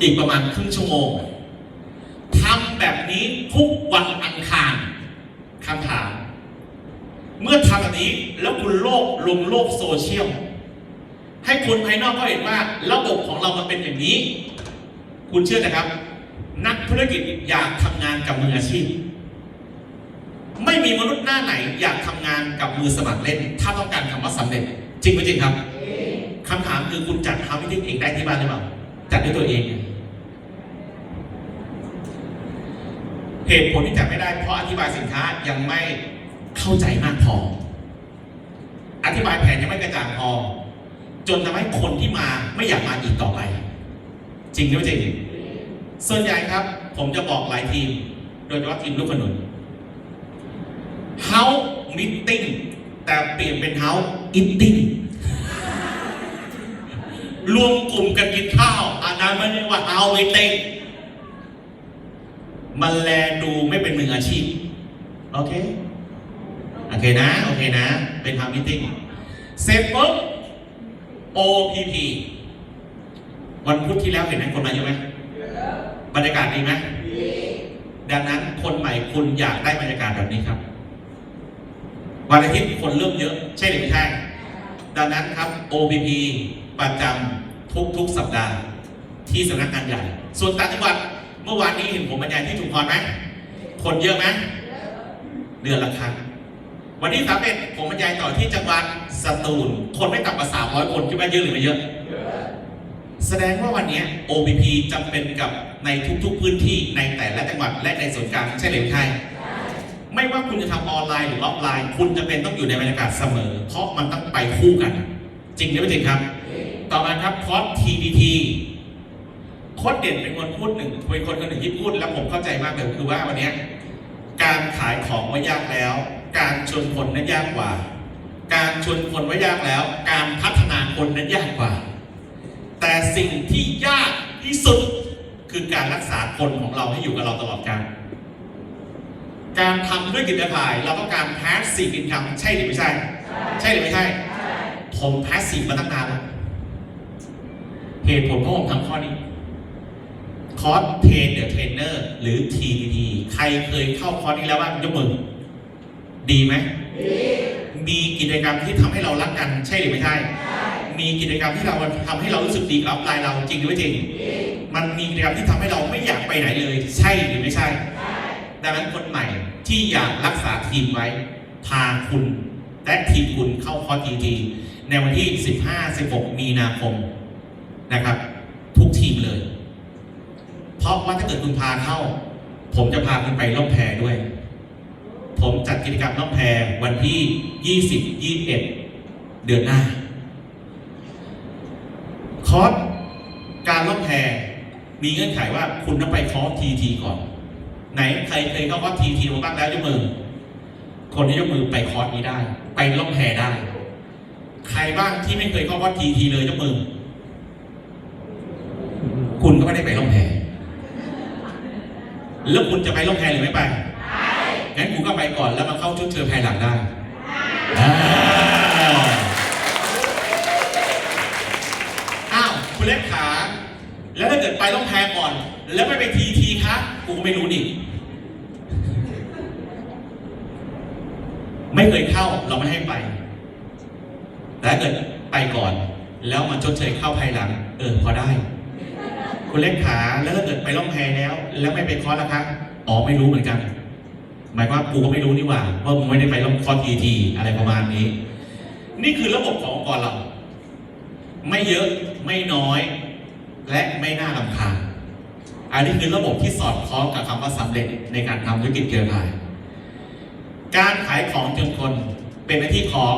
อีกประมาณครึ่งชั่วโมงทำแบบนี้ทุกวันอังคารคำถาม เมื่อทำแบบนี้แล้วคุณโลกลงโลกโซเชียล ให้คนภายนอกเขาเห็นว่าระบบของเรามันเป็นอย่างนี้ คุณเชื่อนะครับ นักธุรกิจอยากทำงานกับมืออาชีพ ไม่มีมนุษย์หน้าไหน อยากทำงานกับมือสมัครเล่น ถ้าต้องการคำว่าสำเร็จ จริงไหมจริงครับคำถามคือคุณจัดทำวิธีเองได้ที่บ้านหรือเปล่าจัดด้วยตัวเอง เหตุผลที่จัดไม่ได้เพราะอธิบายสินค้ายังไม่เข้าใจมากพอ อธิบายแผนยังไม่กระจ่างพอ จนทำให้คนที่มาไม่อยากมาอีกต่อไป จริงหรือไม่จริงส่วนใหญ่ครับ ผมจะบอกหลายทีม โดยเฉพาะทีมลูกขนุน How Meeting แต่เปลี่ยนเป็น How Eating รวมกลุ่มกันกินข้าวอันนั้นไม่เรียกว่า How Meeting นแลดูไม่เป็นมืออาชีพ โอเค โอเคนะ โอเคนะ เป็น How Meeting เสร็จปุ๊บ OPP วันพุธที่แล้วเห็นไหมคนมาเยอะไหมบรรยากาศดีไหมดังนั้นคนใหม่คุณอยากได้บรรยากาศแบบนี้ครับ วันอาทิตย์คนเริ่มเยอะ ใช่หรือไม่ใช่ ดังนั้นครับ OPP ประจำทุกทุกๆสัปดาห์ที่สำนักงานใหญ่ ส่วนต่างจังหวัด เมื่อวานนี้เห็นผมบรรยายที่ชุมพรไหมคนเยอะไหมเดือนละครั้งวันที่สามเอ็ดผมบรรยายต่อที่จังหวัดสตูล คนไม่ต่ำกว่าสามร้อยคนคิดว่าเยอะหรือไม่เยอะ แสดงว่าวันนี้ OPP จำเป็นกับในทุกๆพื้นที่ในแต่ละจังหวัดและในส่วนกลางใช่หรือไม่ใช่ไม่ว่าคุณจะทำออนไลน์หรือออฟไลน์ คุณจะเป็นต้องอยู่ในบรรยากาศเสมอ เพราะมันต้องไปคู่กัน จริงหรือไม่จริงครับ ต่อมาครับคอร์ส TDT โค้ดเด่นเป็นคนพูดหนึ่งเป็นคนคนหนึ่งที่พูด แล้วผมเข้าใจมากเลยคือว่าวันนี้การขายของว่ายากแล้ว การชวนคนนั้นยากกว่า การชวนคนว่ายากแล้ว การพัฒนาคนนั้นยากกว่า แต่สิ่งที่ยากที่สุดคือการรักษาคนของเราให้อยู่กับเราตลอดกาลการทำด้วยกิจการเราต้องการ passive income ใช่หรือไม่ใช่ ใช่หรือไม่ใช่ ผม passive มาตั้งนานแล้วเหตุผลเพราะผมทำข้อนี้ คอร์สเทรนเดอร์เทรนเนอร์หรือ TDD ใครเคยเข้าคอร์สนี้แล้วบ้างยกมือดีไหมมีกิจกรรมที่ทำให้เรารักกันใช่หรือไม่ใช่ มีกิจกรรมที่เราทำให้เรารู้สึกดีกับอัพไลน์เราจริงหรือไม่จริง มันมีกิจกรรมที่ทำให้เราไม่อยากไปไหนเลย ใช่หรือไม่ใช่ ดังนั้นคนใหม่ที่อยากรักษาทีมไว้ พาคุณและทีมคุณเข้าคอร์สทีทีในวันที่ 15-16 มีนาคมนะครับ ทุกทีมเลย เพ ราะว่าถ้าเกิดคุณพาเข้า ผมจะพาคุณไปล่องแพด้วย ผมจัดกิจกรรมล่องแพวันที่ 20 21 เดือนหน้า คอร์สการล่องแพมีเงื่อนไขว่าคุณต้องไปคอร์สทีทีก่อน ไหนใครเคยเข้าคอร์สทีทีมาบ้างแล้วยกมือ คนที่ยกมือไปคอร์สนี้ได้ ไปล่องแพได้ ใครบ้างที่ไม่เคยเข้าคอร์สทีทีเลยยกมือ คุณก็ไม่ได้ไปล่องแพ แล้วคุณจะไปล่องแพหรือไม่ไปไปงั้นคุณก็ไปก่อนแล้วมาเข้าชุดเชอภายหลังได้อ่าอ้าวคุณเล็กขา แล้วถ้าเกิดไปล่องแพก่อน แล้วไม่ไปทีทีคะกูก็ไม่รู้นี่ไม่เคยเข้าเราไม่ให้ไป แต่ถ้าเกิดไปก่อน แล้วมาชดเชยเข้าภายหลัง เออพอได้ คุณเล็กขาแล้วถ้าเกิดไปล่องแพแล้ว แล้วไม่ไปคอร์สละครับอ๋อไม่รู้เหมือนกัน หมายความว่ากูก็ไม่รู้นี่หว่าว่ามึงไม่ได้ไปล่องคอร์สทีทีอะไรประมาณนี้ นี่คือระบบขององค์กรเรา ไม่เยอะไม่น้อย และไม่น่ารำคาญอันนี้คือระบบที่สอดคล้องกับคำว่าสำเร็จในการทำธุรกิจเครือข่าย การขายของจนคนเป็นหน้าที่ของ